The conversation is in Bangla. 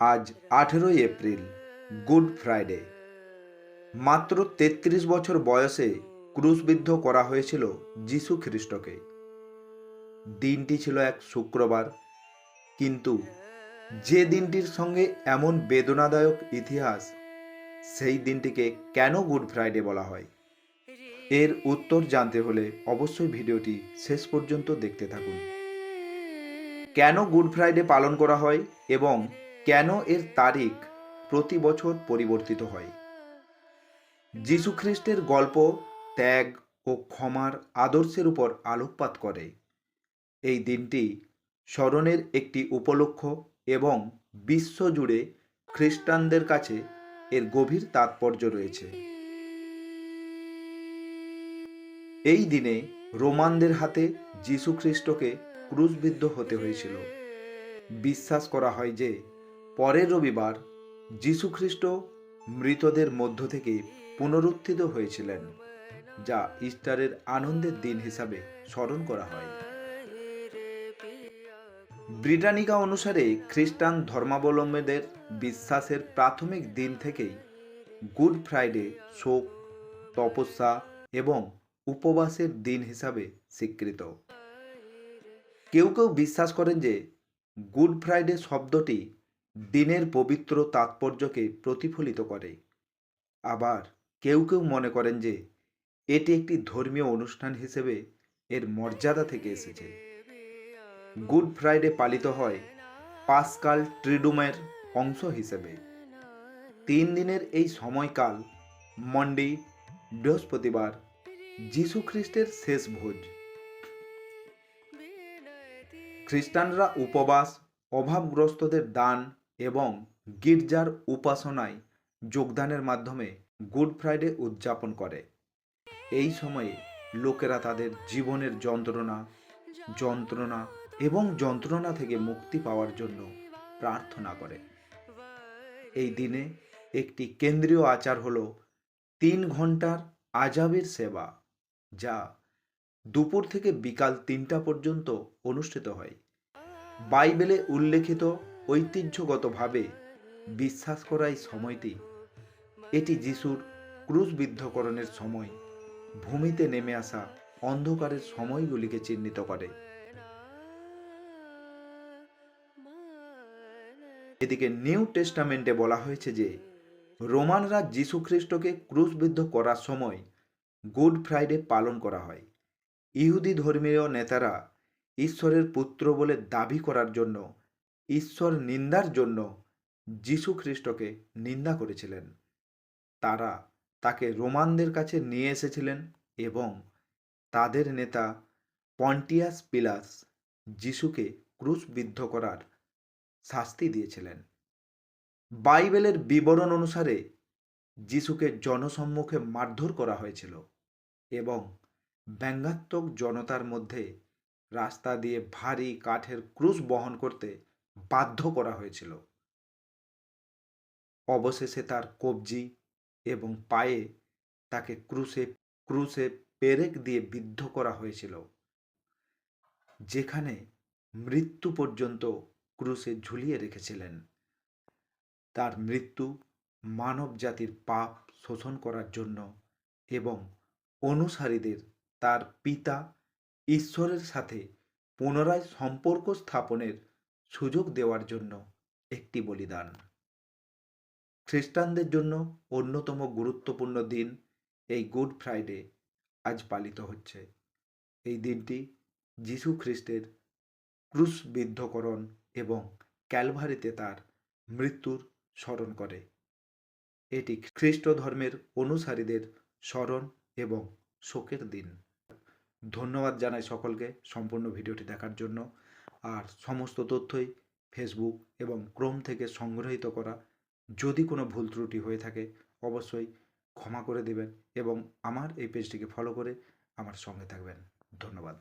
আজ আঠেরোই এপ্রিল, গুড ফ্রাইডে। মাত্র তেত্রিশ বছর বয়সে ক্রুশবিদ্ধ করা হয়েছিল যিশু খ্রিস্টকে। দিনটি ছিল এক শুক্রবার, কিন্তু যে দিনটির সঙ্গে এমন বেদনাদায়ক ইতিহাস, সেই দিনটিকে কেন গুড ফ্রাইডে বলা হয়? এর উত্তর জানতে হলে অবশ্যই ভিডিওটি শেষ পর্যন্ত দেখতে থাকুন। কেন গুড ফ্রাইডে পালন করা হয় এবং কেন এর তারিখ প্রতি বছর পরিবর্তিত হয়? যীশুখ্রিস্টের গল্প ত্যাগ ও ক্ষমার আদর্শের উপর আলোকপাত করে। এই দিনটি স্মরণের একটি উপলক্ষ এবং বিশ্বজুড়ে খ্রিস্টানদের কাছে এর গভীর তাৎপর্য রয়েছে। এই দিনে রোমানদের হাতে যীশুখ্রিস্টকে ক্রুশবিদ্ধ হতে হয়েছিল। বিশ্বাস করা হয় যে পরের রবিবার যীশুখ্রিস্ট মৃতদের মধ্য থেকে পুনরুত্থিত হয়েছিলেন, যা ইস্টারের আনন্দের দিন হিসাবে স্মরণ করা হয়। ব্রিটানিকা অনুসারে খ্রিস্টান ধর্মাবলম্বীদের বিশ্বাসের প্রাথমিক দিন থেকেই গুড ফ্রাইডে শোক, তপস্যা এবং উপবাসের দিন হিসাবে স্বীকৃত। কেউ কেউ বিশ্বাস করেন যে গুড ফ্রাইডে শব্দটি দিনের পবিত্র তাৎপর্যকে প্রতিফলিত করে। আবার কেউ কেউ মনে করেন যে, এটি একটি ধর্মীয় অনুষ্ঠান হিসেবে এর মর্যাদা থেকে এসেছে। গুড ফ্রাইডে পালিত হয় পাসকাল ট্রিডুমের অংশ হিসেবে। তিন দিনের এই সময়কাল, মন্ডে, বৃহস্পতিবার যীশু খ্রিস্টের শেষ ভোজ। খ্রিস্টানরা উপবাস, অভাবগ্রস্তদের দান এবং গির্জার উপাসনায় যোগদানের মাধ্যমে গুড ফ্রাইডে উদযাপন করে। এই সময়ে লোকেরা তাদের জীবনের যন্ত্রণা যন্ত্রণা এবং যন্ত্রণা থেকে মুক্তি পাওয়ার জন্য প্রার্থনা করে। এই দিনে একটি কেন্দ্রীয় আচার হল তিন ঘণ্টার আজাবের সেবা, যা দুপুর থেকে বিকাল তিনটা পর্যন্ত অনুষ্ঠিত হয়। বাইবেলে উল্লেখিত ঐতিহ্যগতভাবে বিশ্বাস করা এই সময়টি। এটি যিশুর ক্রুশবিদ্ধকরণের সময়, ভূমিতে নেমে আসা অন্ধকারের সময়গুলিকে চিহ্নিত করে। এদিকে নিউ টেস্টামেন্টে বলা হয়েছে যে, রোমানরা যীশুখ্রিস্টকে ক্রুশবিদ্ধ করার সময় গুড ফ্রাইডে পালন করা হয়। ইহুদি ধর্মীয় নেতারা ঈশ্বরের পুত্র বলে দাবি করার জন্য ঈশ্বর নিন্দার জন্য যীশু খ্রিস্টকে নিন্দা করেছিলেন। তারা তাকে রোমানদের কাছে নিয়ে এসেছিলেন এবং তাদের নেতা পন্টিয়াস পিলাস যিশুকে ক্রুশবিদ্ধ করার শাস্তি দিয়েছিলেন। বাইবেলের বিবরণ অনুসারে যিশুকে জনসম্মুখে মারধর করা হয়েছিল এবং ব্যঙ্গাত্মক জনতার মধ্যে রাস্তা দিয়ে ভারী কাঠের ক্রুশ বহন করতে বাধ্য করা হয়েছিল। অবশেষে তার কবজি এবং পায়ে তাকে ক্রুশে ক্রুশে পেরেক দিয়ে বিদ্ধ করা হয়েছিল, যেখানে মৃত্যু পর্যন্ত ক্রুশে ঝুলিয়ে রেখেছিলেন। তার মৃত্যু মানব জাতির পাপ শোষণ করার জন্য এবং অনুসারীদের তার পিতা ঈশ্বরের সাথে পুনরায় সম্পর্ক স্থাপনের সুযোগ দেওয়ার জন্য একটি বলিদান। খ্রিস্টানদের জন্য অন্যতম গুরুত্বপূর্ণ দিন এই গুড ফ্রাইডে আজ পালিত হচ্ছে। এই দিনটি যীশু খ্রিস্টের ক্রুশবিদ্ধকরণ এবং ক্যালভারিতে তার মৃত্যুর স্মরণ করে। এটি খ্রিস্ট ধর্মের অনুসারীদের স্মরণ এবং শোকের দিন। ধন্যবাদ জানাই সকলকে সম্পূর্ণ ভিডিওটি দেখার জন্য। আর সমস্ত তথ্যই ফেসবুক এবং ক্রোম থেকে সংগ্রহীত করা। যদি কোনো ভুল ত্রুটি হয়ে থাকে, অবশ্যই ক্ষমা করে দেবেন এবং আমার এই পেজটিকে ফলো করে আমার সঙ্গে থাকবেন। ধন্যবাদ।